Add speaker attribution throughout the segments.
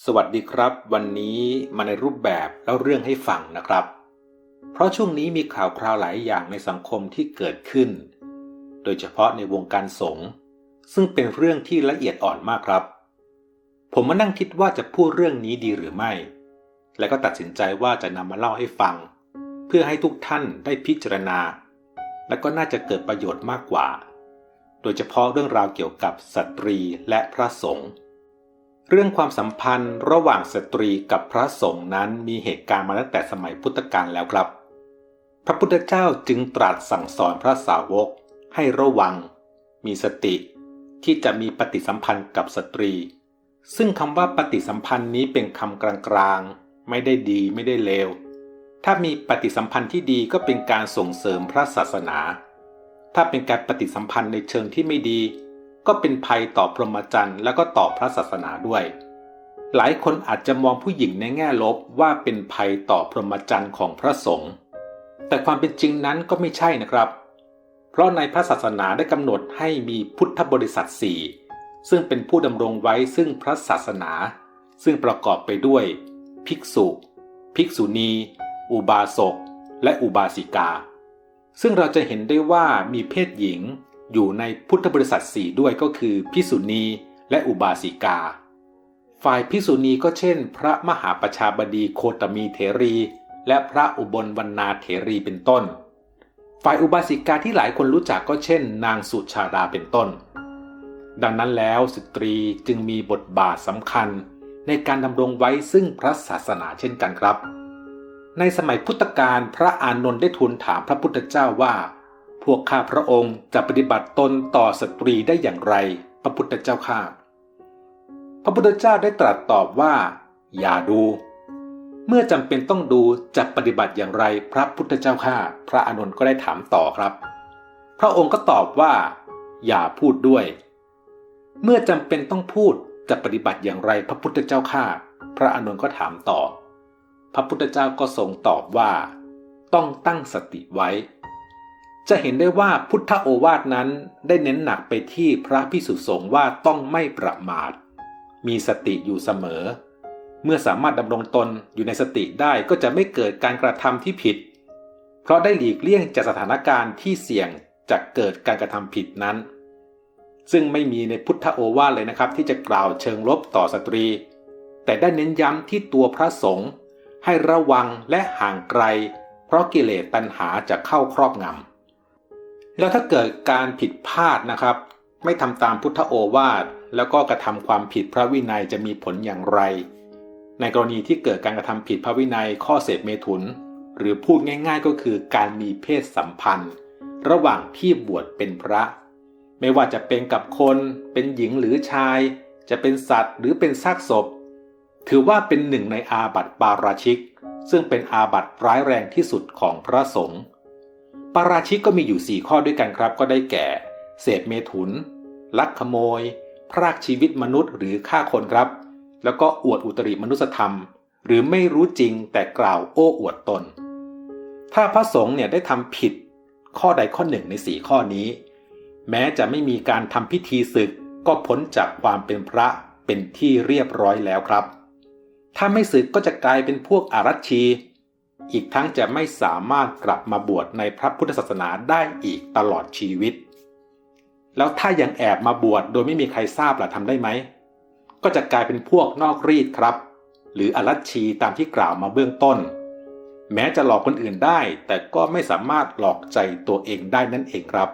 Speaker 1: สวัสดีครับ วันนี้มาในรูปแบบเล่าเรื่องให้ฟังนะครับ เพราะช่วงนี้มีข่าวคราวหลายอย่างในสังคมที่เกิดขึ้น โดยเฉพาะในวงการสงฆ์ซึ่งเป็นเรื่องที่ละเอียดอ่อนมากครับ ผมมานั่งคิดว่าจะพูดเรื่องนี้ดีหรือไม่ และก็ตัดสินใจว่าจะนำมาเล่าให้ฟัง เพื่อให้ทุกท่านได้พิจารณา และก็น่าจะเกิดประโยชน์มากกว่า โดยเฉพาะเรื่องราวเกี่ยวกับสตรีและพระสงฆ์ เรื่องความสัมพันธ์ระหว่างสตรีกับพระสงฆ์นั้นมีเหตุการณ์มาตั้งแต่สมัยพุทธกาลแล้วครับ พระพุทธเจ้าจึงตรัสสั่งสอนพระสาวก ให้ระวัง มีสติ ที่จะมีปฏิสัมพันธ์กับสตรี ซึ่งคำว่าปฏิสัมพันธ์นี้เป็นคำกลางๆ ไม่ได้ดีไม่ได้เลว ถ้ามีปฏิสัมพันธ์ที่ดีก็เป็นการส่งเสริมพระศาสนา ถ้าเป็นการปฏิสัมพันธ์ในเชิงที่ไม่ดี ก็เป็นภัยต่อพรหมจรรย์และก็ต่อพระศาสนาด้วย หลายคนอาจจะมองผู้หญิงในแง่ลบว่าเป็นภัยต่อพรหมจรรย์ของพระสงฆ์แต่ความเป็นจริงนั้นก็ไม่ใช่นะครับ เพราะในพระศาสนาได้กำหนดให้มีพุทธบริษัทสี่ซึ่งเป็นผู้ดำรงไว้ซึ่งพระศาสนา ซึ่งประกอบไปด้วย ภิกษุ ภิกษุณี อุบาสก และอุบาสิกา ซึ่งเราจะเห็นได้ว่ามีเพศหญิง อยู่ในพุทธบริษัทสี่ด้วยก็คือภิกษุณีและอุบาสิกา ฝ่ายภิกษุณีก็เช่น พระมหาประชาบดีโคตมีเถรี และพระอุบลวรรณาเถรีเป็นต้น ฝ่ายอุบาสิกาที่หลายคนรู้จักก็เช่น นางสุชาดาเป็นต้น ดังนั้นแล้วสตรีจึงมีบทบาทสำคัญในการดำรงไว้ซึ่งพระศาสนาเช่นกันครับ ในสมัยพุทธกาลพระอานนท์ได้ทูลถามพระพุทธเจ้าว่า พวกข้าพระองค์จะปฏิบัติตนต่อสตรีได้อย่างไร พระพุทธเจ้าข้าพระพุทธเจ้าได้ตรัสตอบว่า อย่าดู เมื่อจำเป็นต้องดูจะปฏิบัติอย่างไรพระพุทธเจ้าข้าพระอานนท์ก็ได้ถามต่อครับ พระองค์ก็ตอบว่า อย่าพูดด้วย เมื่อจำเป็นต้องพูดจะปฏิบัติอย่างไรพระพุทธเจ้าข้าพระอานนท์ก็ถามต่อ พระพุทธเจ้าก็ทรงตอบว่า ต้องตั้งสติไว้ จะเห็นได้ว่าพุทธโอวาทนั้นได้เน้นหนักไปที่พระพิสุสงฆ์ว่าต้องไม่ประมาท มีสติอยู่เสมอ เมื่อสามารถดำรงตนอยู่ในสติได้ก็จะไม่เกิดการกระทำที่ผิด เพราะได้หลีกเลี่ยงจากสถานการณ์ที่เสี่ยงจะเกิดการกระทำผิดนั้น ซึ่งไม่มีในพุทธโอวาทเลยนะครับ ที่จะกล่าวเชิงลบต่อสตรี แต่ได้เน้นย้ำที่ตัวพระสงฆ์ให้ระวังและห่างไกล เพราะกิเลสตัณหาจะเข้าครอบงำ แล้วถ้าเกิดการผิดพลาดนะครับ ไม่ทำตามพุทธโอวาท แล้วก็กระทำความผิดพระวินัยจะมีผลอย่างไร ในกรณีที่เกิดการกระทำผิดพระวินัยข้อเสพเมถุน หรือพูดง่าย ๆ ก็คือการมีเพศสัมพันธ์ ระหว่างที่บวชเป็นพระ ไม่ว่าจะเป็นกับคน เป็นหญิงหรือชาย จะเป็นสัตว์หรือเป็นซากศพ ถือว่าเป็นหนึ่งในอาบัติปาราชิก ซึ่งเป็นอาบัติร้ายแรงที่สุดของพระสงฆ์ ปาราชิกก็มีอยู่ 4 ข้อด้วยกันครับ ก็ได้แก่ เสพเมถุน ลักขโมย พรากชีวิตมนุษย์หรือฆ่าคนครับ แล้วก็อวดอุตริมนุสธรรม หรือไม่รู้จริงแต่กล่าวโอ้อวดตน ถ้าพระสงฆ์เนี่ยได้ทำผิดข้อใดข้อหนึ่งใน4ข้อนี้ แม้จะไม่มีการทำพิธีศึกก็พ้นจากความเป็นพระเป็นที่เรียบร้อยแล้วครับ ถ้าไม่ศึกก็จะกลายเป็นพวกอารัชชี อีกทั้งจะไม่สามารถกลับมาบวชในพระพุทธศาสนาได้อีกตลอดชีวิต แล้วถ้ายังแอบมาบวชโดยไม่มีใครทราบล่ะทำได้ไหม ก็จะกลายเป็นพวกนอกรีดครับ หรืออรัชชีตามที่กล่าวมาเบื้องต้น แม้จะหลอกคนอื่นได้ แต่ก็ไม่สามารถหลอกใจตัวเองได้นั่นเองครับ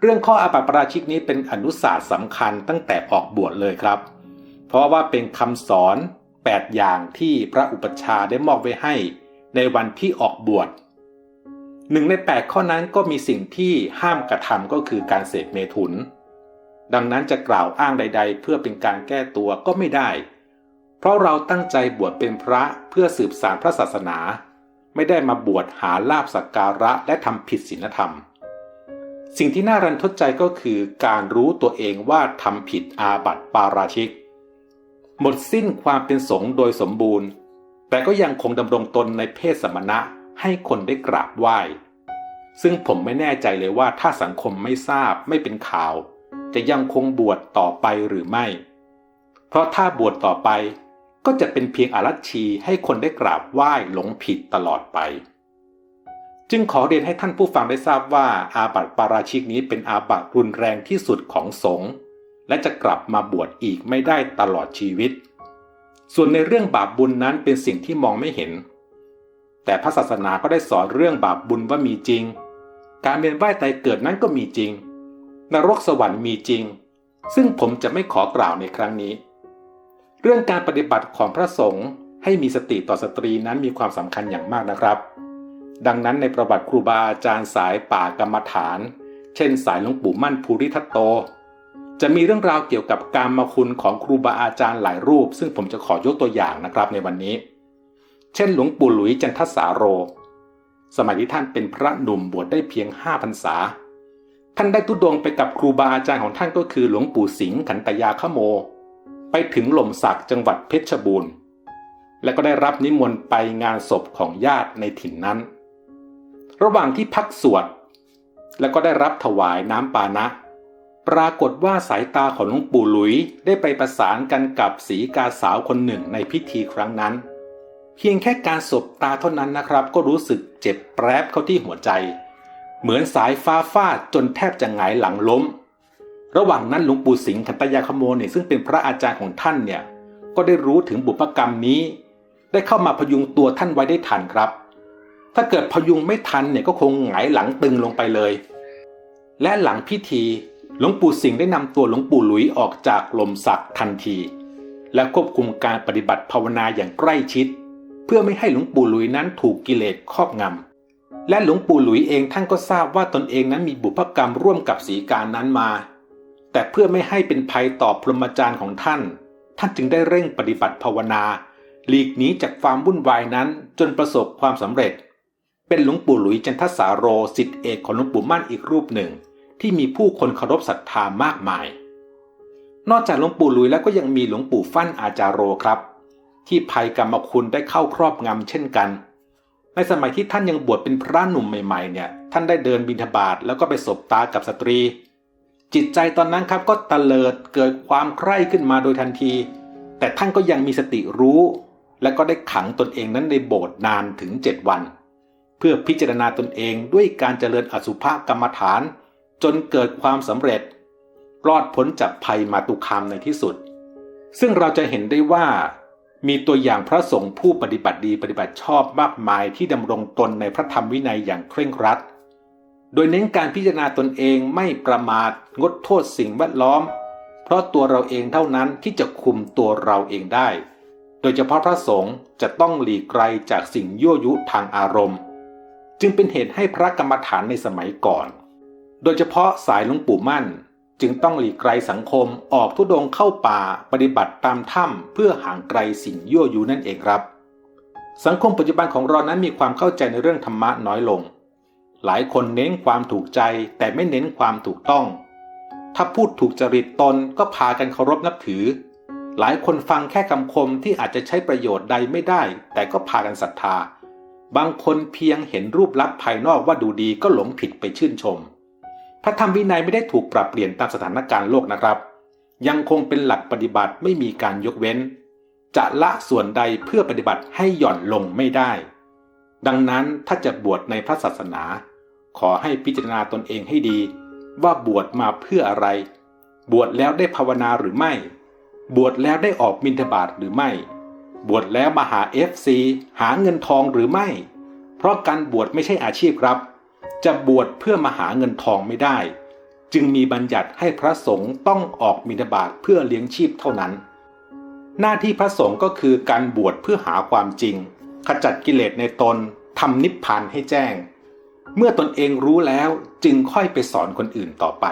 Speaker 1: เรื่องข้ออาบัติปราชิกนี้เป็นอนุศาสตร์สำคัญตั้งแต่ออกบวชเลยครับ เพราะว่าเป็นคำสอน 8 อย่างที่พระอุปัชฌาย์ได้มอบไว้ให้ ในวันที่ออกบวชหนึ่งใน 8 ข้อนั้นก็มีสิ่งที่ห้ามกระทำก็คือการเสพเมถุน ดังนั้นจะกล่าวอ้างใด ๆ เพื่อเป็นการแก้ตัวก็ไม่ได้ เพราะเราตั้งใจบวชเป็นพระเพื่อสืบสารพระศาสนา ไม่ได้มาบวชหาลาบสักการะและทำผิดศีลธรรม สิ่งที่น่ารันทดใจก็คือการรู้ตัวเองว่าทำผิดอาบัติปาราชิก หมดสิ้นความเป็นสงฆ์โดยสมบูรณ์ แต่ก็ยังคงดำรงตนในเพศสมณะให้คนได้กราบไหว้ ซึ่งผมไม่แน่ใจเลยว่าถ้าสังคมไม่ทราบไม่เป็นข่าว จะยังคงบวชต่อไปหรือไม่ เพราะถ้าบวชต่อไปก็จะเป็นเพียงอารัชชีให้คนได้กราบไหว้หลงผิดตลอดไป จึงขอเรียนให้ท่านผู้ฟังได้ทราบว่าอาบัติปาราชิกนี้เป็นอาบัติรุนแรงที่สุดของสงฆ์และจะกลับมาบวชอีกไม่ได้ตลอดชีวิต ส่วนในเรื่องบาปบุญนั้นเป็นสิ่งที่มองไม่เห็น แต่พระศาสนาก็ได้สอนเรื่องบาปบุญว่ามีจริง การเวียนว่ายตายเกิดนั้นก็มีจริง นรกสวรรค์มีจริง ซึ่งผมจะไม่ขอกล่าวในครั้งนี้ เรื่องการปฏิบัติของพระสงฆ์ให้มีสติต่อสตรีนั้นมีความสำคัญอย่างมากนะครับ ดังนั้นในประวัติครูบาอาจารย์สายป่ากรรมฐาน เช่น สายหลวงปู่มั่นภูริทัตโต จะมีเรื่องราวเกี่ยวกับการมาคุณของครูบาอาจารย์หลายรูป ซึ่งผมจะขอยกตัวอย่างนะครับในวันนี้ เช่น หลวงปู่หลุยจันทสาโร สมัยที่ท่านเป็นพระหนุ่มบวชได้เพียงห้าพรรษา ท่านได้ทุดงไปกับครูบาอาจารย์ของท่านก็คือหลวงปู่สิงห์ขันตยาขโม ไปถึงหล่มสักจังหวัดเพชรบูรณ์ และก็ได้รับนิมนต์ไปงานศพของญาติในถิ่นนั้น ระหว่างที่พักสวด แล้วก็ได้รับถวายน้ำปานะ ปรากฏว่าสายตาของหลวงปู่หลุยได้ไปประสานกันกับสีกาสาวคนหนึ่งในพิธีครั้งนั้น เพียงแค่การสบตาเท่านั้นนะครับ ก็รู้สึกเจ็บแปรบเข้าที่หัวใจ เหมือนสายฟ้าฟาดจนแทบจะหงายหลังล้ม ระหว่างนั้นหลวงปู่สิงห์ขันตยาขโมเนี่ยซึ่งเป็นพระอาจารย์ของท่านเนี่ยก็ได้รู้ถึงบุพกรรมนี้ ได้เข้ามาพยุงตัวท่านไว้ได้ทันครับ ถ้าเกิดพยุงไม่ทันเนี่ยก็คงหงายหลังตึงลงไปเลย และหลังพิธี หลวงปู่สิงห์ได้นำตัวหลวงปู่หลุยออกจากลมสักทันที และควบคุมการปฏิบัติภาวนาอย่างใกล้ชิด เพื่อไม่ให้หลวงปู่หลุยนั้นถูกกิเลสครอบงำและหลวงปู่หลุยเองท่านก็ทราบว่าตนเองนั้นมีบุพกรรมร่วมกับสีการนั้นมา แต่เพื่อไม่ให้เป็นภัยต่อพรหมจารย์ของท่าน ท่านจึงได้เร่งปฏิบัติภาวนา หลีกหนีจากความวุ่นวายนั้นจนประสบความสำเร็จ เป็นหลวงปู่หลุยจันทสาโรสิทธิเอกของหลวงปู่มั่นอีกรูปหนึ่ง ที่มีผู้คนเคารพศรัทธามากมาย นอกจากหลวงปู่หลุยแล้วก็ยังมีหลวงปู่ฟั่นอาจารโรครับ ที่ภัยกรรมคุณได้เข้าครอบงำเช่นกัน ในสมัยที่ท่านยังบวชเป็นพระหนุ่มใหม่ๆเนี่ยท่านได้เดินบิณฑบาตแล้วก็ไปสบตากับสตรี จิตใจตอนนั้นครับก็ตะเลิดเกิดความใคร่ขึ้นมาโดยทันที แต่ท่านก็ยังมีสติรู้ และก็ได้ขังตนเองนั้นในโบสถ์นานถึงเจ็ดวัน เพื่อพิจารณาตนเองด้วยการเจริญอสุภกรรมฐาน จนเกิดความสำเร็จ รอดพ้นจากภัยมาตุคามในที่สุด ซึ่งเราจะเห็นได้ว่า มีตัวอย่างพระสงฆ์ผู้ปฏิบัติดีปฏิบัติชอบมากมายที่ดำรงตนในพระธรรมวินัยอย่างเคร่งครัด โดยเน้นการพิจารณาตนเองไม่ประมาทงดโทษสิ่งแวดล้อม เพราะตัวเราเองเท่านั้นที่จะคุมตัวเราเองได้ โดยเฉพาะพระสงฆ์จะต้องหลีกไกลจากสิ่งยั่วยุทางอารมณ์ จึงเป็นเหตุให้พระกรรมฐานในสมัยก่อน โดยเฉพาะสายหลวงปู่มั่น จึงต้องหลีกไกลสังคมออกทุดงเข้าป่าปฏิบัติตามถ้ำเพื่อห่างไกลสิ่งยั่วยุนั่นเองครับ สังคมปัจจุบันของเรานั้นมีความเข้าใจในเรื่องธรรมะน้อยลง หลายคนเน้นความถูกใจแต่ไม่เน้นความถูกต้อง ถ้าพูดถูกจริตตนก็พากันเคารพนับถือ หลายคนฟังแค่คำคมที่อาจจะใช้ประโยชน์ใดไม่ได้ แต่ก็พากันศรัทธา บางคนเพียงเห็นรูปลักษณ์ภายนอกว่าดูดีก็หลงผิดไปชื่นชม พระธรรมวินัยไม่ได้ถูกปรับเปลี่ยนตามสถานการณ์โลกนะครับ ยังคงเป็นหลักปฏิบัติไม่มีการยกเว้น จะละส่วนใดเพื่อปฏิบัติให้หย่อนลงไม่ได้ ดังนั้นถ้าจะบวชในพระศาสนา ขอให้พิจารณาตนเองให้ดี ว่าบวชมาเพื่ออะไร บวชแล้วได้ภาวนาหรือไม่ บวชแล้วได้ออกมินทบาทหรือไม่ บวชแล้วมาหา FC หาเงินทองหรือไม่ เพราะการบวชไม่ใช่อาชีพครับ จะบวชเพื่อมาหาเงินทองไม่ได้ จึงมีบัญญัติให้พระสงฆ์ต้องออกมินบาทเพื่อเลี้ยงชีพเท่านั้น หน้าที่พระสงฆ์ก็คือการบวชเพื่อหาความจริง ขจัดกิเลสในตนทำนิพพานให้แจ้ง เมื่อตนเองรู้แล้วจึงค่อยไปสอนคนอื่นต่อไป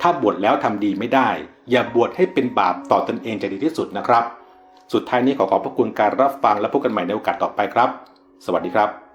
Speaker 1: ถ้าบวชแล้วทำดีไม่ได้ อย่าบวชให้เป็นบาปต่อตนเองจะดีที่สุดนะครับ สุดท้ายนี้ขอขอบพระคุณการรับฟังและพบกันใหม่ในโอกาสต่อไปครับ สวัสดีครับ